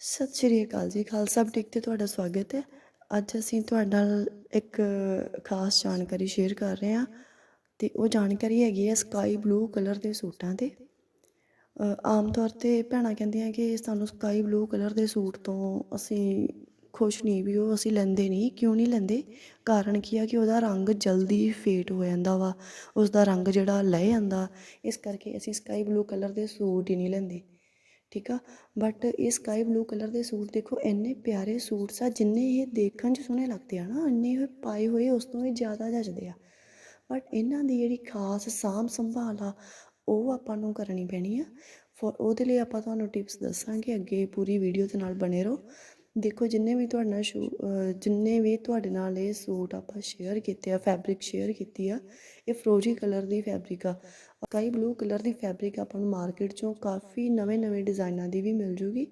ਸਤਿ ਸ਼੍ਰੀ ਅਕਾਲ ਜੀ, ਖਾਲਸਾ ਬੁਟੀਕ ਤੇ ਤੁਹਾਡਾ ਸਵਾਗਤ ਹੈ। ਅੱਜ ਅਸੀਂ ਤੁਹਾਡੇ ਨਾਲ ਇੱਕ ਖਾਸ ਜਾਣਕਾਰੀ ਸ਼ੇਅਰ ਕਰ ਰਹੇ ਹਾਂ ਤੇ ਉਹ ਜਾਣਕਾਰੀ ਹੈਗੀ ਹੈ ਸਕਾਈ ਬਲੂ ਕਲਰ ਦੇ ਸੂਟਾਂ ਤੇ। ਆਮ ਤੌਰ ਤੇ ਭੈਣਾਂ ਕਹਿੰਦੀਆਂ ਕਿ ਸਾਨੂੰ ਸਕਾਈ ਬਲੂ ਕਲਰ ਦੇ ਸੂਟ ਤੋਂ ਅਸੀਂ ਖੁਸ਼ ਨਹੀਂ ਵੀ ਉਹ ਅਸੀਂ ਲੈਂਦੇ ਨਹੀਂ, ਕਿਉਂ ਨਹੀਂ ਲੈਂਦੇ? ਕਾਰਨ ਕੀ ਆ ਕਿ ਉਹਦਾ ਰੰਗ ਜਲਦੀ ਫੇਟ ਹੋ ਜਾਂਦਾ ਵਾ ਉਸ ਦਾ ਰੰਗ ਜਿਹੜਾ ਲੈ ਜਾਂਦਾ। ਇਸ ਕਰਕੇ ਅਸੀਂ ਸਕਾਈ ਬਲੂ ਕਲਰ ਦੇ ਸੂਟ ਹੀ ਨਹੀਂ ਲੈਂਦੇ। ਠੀਕ ਆ? ਬਟ ਇਹ ਸਕਾਈ ਬਲੂ ਕਲਰ ਦੇ ਸੂਟ ਦੇਖੋ, ਇੰਨੇ ਪਿਆਰੇ ਸੂਟਸ ਆ, ਜਿੰਨੇ ਇਹ ਦੇਖਣ 'ਚ ਸੋਹਣੇ ਲੱਗਦੇ ਆ ਨਾ, ਇੰਨੇ ਹੋਏ ਪਾਏ ਹੋਏ ਉਸ ਤੋਂ ਵੀ ਜ਼ਿਆਦਾ ਜੱਚਦੇ ਆ। ਬਟ ਇਹਨਾਂ ਦੀ ਜਿਹੜੀ ਖਾਸ ਸਾਂਭ ਸੰਭਾਲ ਆ, ਉਹ ਆਪਾਂ ਨੂੰ ਕਰਨੀ ਪੈਣੀ ਆ। ਫॉर ਉਹਦੇ ਲਈ ਆਪਾਂ ਤੁਹਾਨੂੰ ਟਿਪਸ ਦੱਸਾਂਗੇ, ਅੱਗੇ ਪੂਰੀ ਵੀਡੀਓ ਦੇ ਨਾਲ ਬਣੇ ਰਹੋ। ਦੇਖੋ, ਜਿੰਨੇ ਵੀ ਤੁਹਾਡੇ ਨਾਲ ਸ਼ੂ ਜਿੰਨੇ ਵੀ ਤੁਹਾਡੇ ਨਾਲ ਇਹ ਸੂਟ ਆਪਾਂ ਸ਼ੇਅਰ ਕੀਤੇ ਆ ਫੈਬਰਿਕ ਸ਼ੇਅਰ ਕੀਤੀ ਆ, ਇਹ ਫਰੋਜੀ ਕਲਰ ਦੀ ਫੈਬਰਿਕ ਆ। ਸਕਾਈ ਬਲੂ ਕਲਰ ਦੀ ਫੈਬਰਿਕ ਆਪਾਂ ਨੂੰ ਮਾਰਕੀਟ ਚੋਂ ਕਾਫੀ ਨਵੇਂ-ਨਵੇਂ ਡਿਜ਼ਾਈਨਾਂ ਦੀ ਵੀ ਮਿਲ ਜੂਗੀ।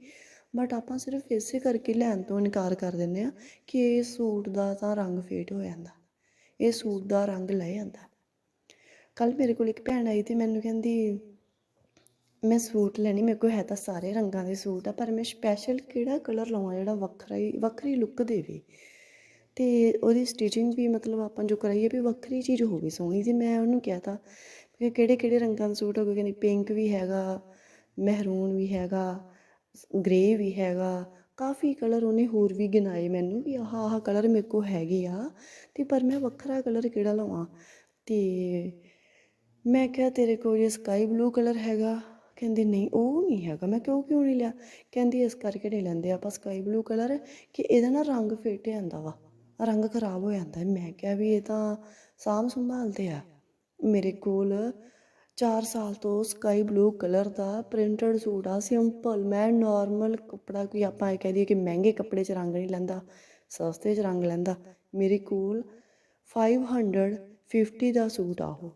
ਬਟ ਆਪਾਂ ਸਿਰਫ ਇਸੇ ਕਰਕੇ ਲੈਣ ਤੋਂ ਇਨਕਾਰ ਕਰ ਦਿੰਦੇ ਆ ਕਿ ਇਹ ਸੂਟ ਦਾ ਤਾਂ ਰੰਗ ਫੇਟ ਹੋ ਜਾਂਦਾ, ਇਹ ਸੂਟ ਦਾ ਰੰਗ ਲੈ ਜਾਂਦਾ। ਕੱਲ ਮੇਰੇ ਕੋਲ ਇੱਕ ਭੈਣ ਆਈ ਤੇ ਮੈਨੂੰ ਕਹਿੰਦੀ ਮੈਂ ਸੂਟ ਲੈਣੀ, ਮੇਰੇ ਕੋਲ ਹੈ ਤਾਂ ਸਾਰੇ ਰੰਗਾਂ ਦੇ ਸੂਟ ਆ, ਪਰ ਮੈਂ ਸਪੈਸ਼ਲ ਕਿਹੜਾ ਕਲਰ ਲਵਾਂ ਜਿਹੜਾ ਵੱਖਰਾ ਹੀ, ਵੱਖਰੀ ਲੁੱਕ ਦੇਵੇ? ਤੇ ਉਹਦੀ ਸਟਿਚਿੰਗ ਵੀ ਮਤਲਬ ਆਪਾਂ ਜੋ ਕਰਾਈਏ ਵੀ ਵੱਖਰੀ ਚੀਜ਼ ਹੋਵੇ ਸੋਹਣੀ ਤੇ ਮੈਂ ਉਹਨੂੰ ਕਿਹਾ ਤਾਂ ਕਿ ਕਿਹੜੇ ਕਿਹੜੇ ਰੰਗਾਂ ਦਾ ਸੂਟ ਹੋਵੇ ਕਹਿੰਦੀ ਪਿੰਕ ਵੀ ਹੈਗਾ ਮਹਿਰੂਨ ਵੀ ਹੈਗਾ ਗ੍ਰੇ ਵੀ ਹੈਗਾ, ਕਾਫੀ ਕਲਰ ਉਹਨੇ ਹੋਰ ਵੀ ਗਿਣਾਏ ਮੈਨੂੰ ਵੀ ਆਹ ਆਹ ਕਲਰ ਮੇਰੇ ਕੋਲ ਹੈਗੇ ਆ, ਤੇ ਪਰ ਮੈਂ ਵੱਖਰਾ ਕਲਰ ਕਿਹੜਾ ਲਵਾਂ? ਤੇ ਮੈਂ ਕਿਹਾ ਤੇਰੇ ਕੋਲ ਜੇ ਸਕਾਈ ਬਲੂ ਕਲਰ ਹੈਗਾ ਕਹਿੰਦੀ ਨਹੀਂ, ਉਹ ਨਹੀਂ ਹੈਗਾ। ਮੈਂ ਕਿਉਂ ਕਿਉਂ ਨਹੀਂ ਲਿਆ? ਕਹਿੰਦੀ, ਇਸ ਕਰਕੇ ਨਹੀਂ ਲੈਂਦੇ। ਆਪਾਂ ਸਕਾਈ ਬਲੂ ਕਲਰ ਕਿ ਇਹਦਾ ਨਾ ਰੰਗ ਫੇਟ ਜਾਂਦਾ ਵਾ। ਰੰਗ ਖਰਾਬ ਹੋ ਜਾਂਦਾ। ਮੈਂ ਕਿਹਾ ਵੀ ਇਹ ਤਾਂ ਸਾਂਭ ਸੰਭਾਲਦੇ ਆ। ਮੇਰੇ ਕੋਲ 4 ਸਾਲ ਤੋਂ ਸਕਾਈ ਬਲੂ ਕਲਰ ਦਾ ਪ੍ਰਿੰਟਡ ਸੂਟ ਆ ਸਿੰਪਲ ਮੈਂ ਨਾਰਮਲ ਕੱਪੜਾ ਕੋਈ ਆਪਾਂ ਇਹ ਕਹਿ ਦਈਏ ਕਿ ਮਹਿੰਗੇ ਕੱਪੜੇ 'ਚ ਰੰਗ ਨਹੀਂ ਲੈਂਦਾ, ਸਸਤੇ 'ਚ ਰੰਗ ਲੈਂਦਾ। ਮੇਰੇ ਕੋਲ 550 ਦਾ ਸੂਟ ਆ ਉਹ।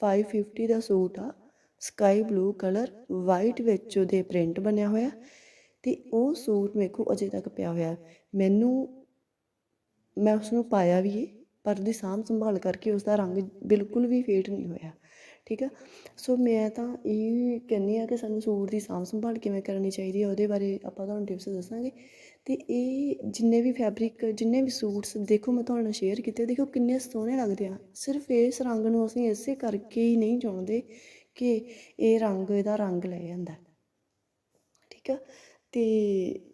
550 ਦਾ ਸੂਟ ਆ। ਸਕਾਈ ਬਲੂ ਕਲਰ ਵਾਈਟ ਵਿੱਚ ਉਹਦੇ ਪ੍ਰਿੰਟ ਬਣਿਆ ਹੋਇਆ ਤੇ ਉਹ ਸੂਟ ਮੇਰੇ ਕੋਲ ਅਜੇ ਤੱਕ ਪਿਆ ਹੋਇਆ ਮੈਨੂੰ, ਮੈਂ ਉਸ ਨੂੰ ਪਾਇਆ ਵੀ ਏ, ਪਰ ਉਹਦੀ ਸਾਂਭ ਸੰਭਾਲ ਕਰਕੇ ਉਸ ਦਾ ਰੰਗ ਬਿਲਕੁਲ ਵੀ ਫੇਡ ਨਹੀਂ ਹੋਇਆ, ਠੀਕ ਆ? ਸੋ ਮੈਂ ਤਾਂ ਇਹ ਕਹਿੰਦੀ ਆ ਕਿ ਸਾਨੂੰ ਸੂਟ ਦੀ ਸਾਂਭ ਸੰਭਾਲ ਕਿਵੇਂ ਕਰਨੀ ਚਾਹੀਦੀ ਹੈ, ਉਹਦੇ ਬਾਰੇ ਆਪਾਂ ਤੁਹਾਨੂੰ ਟਿਪਸ ਦੱਸਾਂਗੇ। ਤੇ ਇਹ ਜਿੰਨੇ ਵੀ ਫੈਬਰਿਕ ਜਿੰਨੇ ਵੀ ਸੂਟਸ, ਦੇਖੋ ਮੈਂ ਤੁਹਾਨੂੰ ਸ਼ੇਅਰ ਕੀਤੇ, ਦੇਖੋ ਕਿੰਨੇ ਸੋਹਣੇ ਲੱਗਦੇ ਆ। ਸਿਰਫ ਇਸ ਰੰਗ ਨੂੰ ਅਸੀਂ ਇਸੇ ਕਰਕੇ ਹੀ ਨਹੀਂ ਚੁਣਦੇ ਕਿ ਇਹ ਰੰਗ, ਇਹਦਾ ਰੰਗ ਲੈ ਜਾਂਦਾ ਠੀਕ ਆ? ਤੇ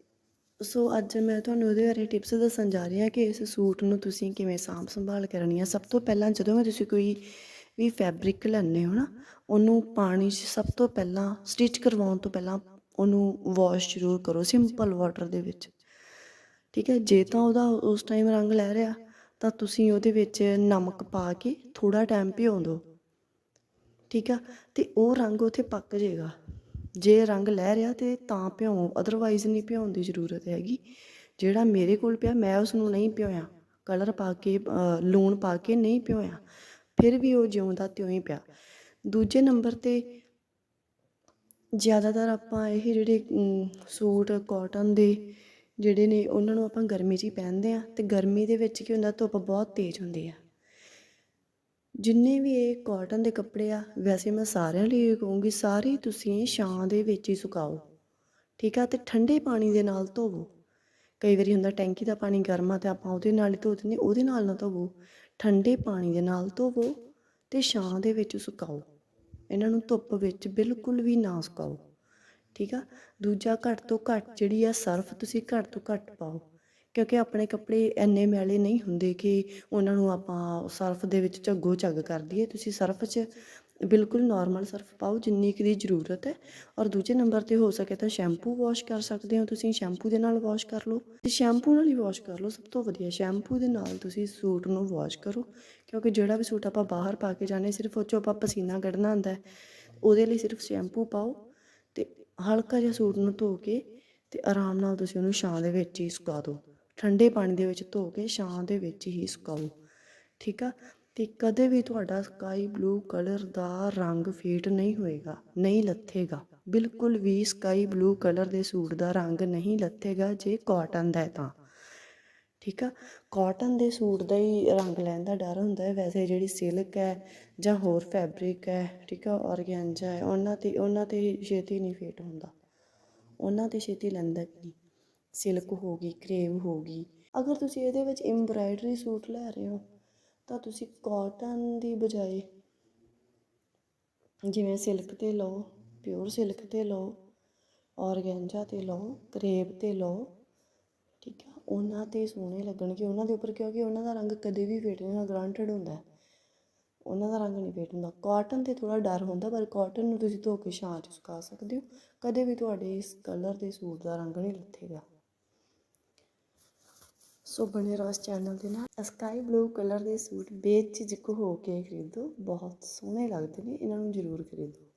ਸੋ ਅੱਜ ਮੈਂ ਤੁਹਾਨੂੰ ਉਹਦੇ ਬਾਰੇ ਟਿਪਸ ਦੱਸਣ ਜਾ ਰਹੀ ਹਾਂ ਕਿ ਇਸ ਸੂਟ ਨੂੰ ਤੁਸੀਂ ਕਿਵੇਂ ਸਾਂਭ ਸੰਭਾਲ ਕਰਨੀ ਆ। ਸਭ ਤੋਂ ਪਹਿਲਾਂ ਜਦੋਂ ਵੀ ਤੁਸੀਂ ਕੋਈ ਵੀ ਫੈਬਰਿਕ ਲੈਣੇ ਹੋ ਨਾ, ਉਹਨੂੰ ਪਾਣੀ 'ਚ ਸਭ ਤੋਂ ਪਹਿਲਾਂ ਸਟਿਚ ਕਰਵਾਉਣ ਤੋਂ ਪਹਿਲਾਂ ਉਹਨੂੰ ਵਾਸ਼ ਜ਼ਰੂਰ ਕਰੋ ਸਿੰਪਲ ਵਾਟਰ ਦੇ ਵਿੱਚ। ਠੀਕ ਹੈ ਜੇ ਤਾਂ ਉਹਦਾ ਉਸ ਟਾਈਮ ਰੰਗ ਲੈ ਰਿਹਾ, ਤਾਂ ਤੁਸੀਂ ਉਹਦੇ ਵਿੱਚ ਨਮਕ ਪਾ ਕੇ ਥੋੜਾ ਟਾਈਮ ਭਿਓ ਦਿਓ। ਠੀਕ ਆ? ਤੇ ਉਹ ਰੰਗ ਉੱਥੇ ਪੱਕ ਜਾਏਗਾ। ਜੇ ਰੰਗ ਲੈ ਰਿਹਾ ਤੇ ਤਾਂ ਭਿਓ ਅਦਰਵਾਈਜ਼ ਨਹੀਂ ਭਿਉਣ ਦੀ ਜ਼ਰੂਰਤ ਹੈਗੀ। ਜਿਹੜਾ ਮੇਰੇ ਕੋਲ ਪਿਆ, ਮੈਂ ਉਸ ਨੂੰ ਨਹੀਂ ਭਿਓਇਆ ਕਲਰ ਪਾ ਕੇ ਲੂਣ ਪਾ ਕੇ ਨਹੀਂ ਭਿਓਇਆ ਫਿਰ ਵੀ ਉਹ ਜਿਉਂਦਾ ਤਿਉਂ ਹੀ ਪਿਆ। ਦੂਜੇ ਨੰਬਰ ਤੇ ਜ਼ਿਆਦਾਤਰ ਆਪਾਂ ਇਹ ਜਿਹੜੇ ਸੂਟ ਕਾਟਨ ਦੇ ਜਿਹੜੇ ਨੇ, ਉਹਨਾਂ ਨੂੰ ਆਪਾਂ ਗਰਮੀ 'ਚ ਹੀ ਪਹਿਨਦੇ ਆ ਤੇ ਗਰਮੀ ਦੇ ਵਿੱਚ ਕੀ ਹੁੰਦਾ, ਧੁੱਪ ਬਹੁਤ ਤੇਜ਼ ਹੁੰਦੀ ਆ। ਜਿੰਨੇ ਵੀ ਇਹ ਕਾਟਨ ਦੇ ਕੱਪੜੇ ਆ, ਵੈਸੇ ਮੈਂ ਸਾਰਿਆਂ ਲਈ ਇਹ ਕਹੂੰਗੀ, ਸਾਰੇ ਤੁਸੀਂ ਛਾਂ ਦੇ ਵਿੱਚ ਹੀ ਸੁਕਾਓ। ਠੀਕ ਆ? ਤੇ ਠੰਡੇ ਪਾਣੀ ਦੇ ਨਾਲ ਧੋਵੋ। ਕਈ ਵਾਰੀ ਹੁੰਦਾ ਟੈਂਕੀ ਦਾ ਪਾਣੀ ਗਰਮ ਆ ਤੇ ਆਪਾਂ ਉਹਦੇ ਨਾਲ ਹੀ ਧੋ ਦਿੰਦੇ, ਉਹਦੇ ਨਾਲ ਨਾ ਧੋਵੋ। ਠੰਡੇ ਪਾਣੀ ਦੇ ਨਾਲ ਧੋਵੋ ਤੇ ਛਾਂ ਦੇ ਵਿੱਚ ਸੁਕਾਓ। ਇਹਨਾਂ ਨੂੰ ਧੁੱਪ ਵਿੱਚ ਬਿਲਕੁਲ ਵੀ ਨਾ ਸੁਕਾਓ। ਠੀਕ ਆ? ਦੂਜਾ ਘੱਟ ਤੋਂ ਘੱਟ ਜਿਹੜੀ ਆ ਸਰਫ ਤੁਸੀਂ ਘੱਟ ਤੋਂ ਘੱਟ ਪਾਓ। ਕਿਉਂਕਿ ਆਪਣੇ ਕੱਪੜੇ ਇੰਨੇ ਮੈਲੇ ਨਹੀਂ ਹੁੰਦੇ ਕਿ ਉਹਨਾਂ ਨੂੰ ਆਪਾਂ ਸਰਫ ਦੇ ਵਿੱਚ ਝੱਗੋ ਝੱਗ ਕਰ ਦਈਏ। ਤੁਸੀਂ ਸਰਫ 'ਚ ਬਿਲਕੁਲ ਨਾਰਮਲ ਸਰਫ ਪਾਓ, ਜਿੰਨੀ ਕੁ ਦੀ ਜ਼ਰੂਰਤ ਹੈ। ਔਰ ਦੂਜੇ ਨੰਬਰ ਤੇ ਹੋ ਸਕੇ ਤਾਂ ਸ਼ੈਂਪੂ ਵਾਸ਼ ਕਰ ਸਕਦੇ ਹੋ ਤੁਸੀਂ। ਸ਼ੈਂਪੂ ਦੇ ਨਾਲ ਵਾਸ਼ ਕਰ ਲਓ। ਤੇ ਸ਼ੈਂਪੂ ਨਾਲ ਹੀ ਵਾਸ਼ ਕਰ ਲਓ। ਸਭ ਤੋਂ ਵਧੀਆ ਸ਼ੈਂਪੂ ਦੇ ਨਾਲ ਤੁਸੀਂ ਸੂਟ ਨੂੰ ਵਾਸ਼ ਕਰੋ। ਕਿਉਂਕਿ ਜਿਹੜਾ ਵੀ ਸੂਟ ਆਪਾਂ ਬਾਹਰ ਪਾ ਕੇ ਜਾਣੇ ਸਿਰਫ ਉਹ 'ਚੋਂ ਆਪਾਂ ਪਸੀਨਾ ਕੱਢਣਾ ਹੁੰਦਾ ਹੈ। ਉਹਦੇ ਲਈ ਸਿਰਫ ਸ਼ੈਂਪੂ ਪਾਓ ਤੇ ਹਲਕਾ ਜਿਹਾ ਸੂਟ ਨੂੰ ਧੋ ਕੇ ਤੇ ਆਰਾਮ ਨਾਲ ਤੁਸੀਂ ਉਹਨੂੰ ਛਾਂ ਦੇ ਵਿੱਚ ਹੀ ਸੁਕਾ ਦਿਓ। ਠੰਡੇ ਪਾਣੀ ਦੇ ਵਿੱਚ ਧੋ ਕੇ ਛਾਂ ਦੇ ਵਿੱਚ ਹੀ ਸੁਕਾਓ, ਠੀਕ ਆ? ਤੇ ਕਦੇ ਵੀ ਤੁਹਾਡਾ ਸਕਾਈ ਬਲੂ ਕਲਰ ਦਾ ਰੰਗ ਫੇਟ ਨਹੀਂ ਹੋਏਗਾ, ਨਹੀਂ ਲੱਥੇਗਾ। ਬਿਲਕੁਲ ਵੀ ਸਕਾਈ ਬਲੂ ਕਲਰ ਦੇ ਸੂਟ ਦਾ ਰੰਗ ਨਹੀਂ ਲੱਥੇਗਾ ਜੇ ਕਾਟਨ ਦਾ ਹੈ ਤਾਂ, ਠੀਕ ਆ? ਕਾਟਨ ਦੇ ਸੂਟ ਦਾ ਹੀ ਰੰਗ ਲੈਣ ਦਾ ਡਰ ਹੁੰਦਾ ਹੈ। ਵੈਸੇ ਜਿਹੜੀ ਸਿਲਕ ਹੈ ਜਾਂ ਹੋਰ ਫੈਬਰਿਕ ਹੈ, ਠੀਕ ਆ? ਔਰਗੈਂਜਾ ਹੈ, ਉਹਨਾਂ ਤੇ ਉਹਨਾਂ ਤੇ ਛੇਤੀ ਨਹੀਂ ਫੇਟ ਹੁੰਦਾ। ਉਹਨਾਂ ਤੇ ਛੇਤੀ ਲੈਂਦਾ ਵੀ ਨਹੀਂ। ਸਿਲਕ ਹੋ ਗਈ ਕਰੇਵ ਹੋ ਗਈ। ਅਗਰ ਤੁਸੀਂ ਇਹਦੇ ਵਿੱਚ ਐਮਬਰਾਇਡਰੀ ਸੂਟ ਲੈ ਰਹੇ ਹੋ, ਤਾਂ ਤੁਸੀਂ ਕਾਟਨ ਦੀ ਬਜਾਏ ਜਿਵੇਂ ਸਿਲਕ ਤੇ ਲਓ ਪਿਓਰ ਸਿਲਕ ਤੇ ਲਓ ਔਰਗੈਂਜਾ ਤੇ ਲਓ ਕਰੇਪ ਤੇ ਲਓ, ਠੀਕ ਆ, ਉਹਨਾਂ ਤੇ ਸੋਹਣੇ ਲੱਗਣਗੇ। ਉਹਨਾਂ ਦੇ ਉੱਪਰ ਕਿਉਂਕਿ ਉਹਨਾਂ ਦਾ ਰੰਗ ਕਦੇ ਵੀ ਫੇਟ ਨਹੀਂ ਗਰੰਟਡ ਹੁੰਦਾ ਉਹਨਾਂ ਦਾ ਰੰਗ ਨਹੀਂ ਫੇਟ ਹੁੰਦਾ। ਕਾਟਨ ਤੇ ਥੋੜਾ ਡਰ ਹੁੰਦਾ, ਪਰ ਕਾਟਨ ਨੂੰ ਤੁਸੀਂ ਧੋ ਕੇ ਛਾਂ 'ਚ ਸੁਕਾ ਸਕਦੇ ਹੋ। ਕਦੇ ਵੀ ਤੁਹਾਡੇ ਇਸ ਕਲਰ ਦੇ ਸੂਟ ਦਾ ਰੰਗ ਨਹੀਂ ਲੱਥੇਗਾ। ਸੋ ਬਣੇ ਰਹੋ ਇਸ ਚੈਨਲ ਦੇ ਨਾਲ। ਸਕਾਈ ਬਲੂ ਕਲਰ ਦੇ ਸੂਟ ਬੇਝਿਜਕ ਹੋ ਕੇ ਖਰੀਦੋ। ਬਹੁਤ ਸੋਹਣੇ ਲੱਗਦੇ ਨੇ। ਇਹਨਾਂ ਨੂੰ ਜ਼ਰੂਰ ਖਰੀਦੋ।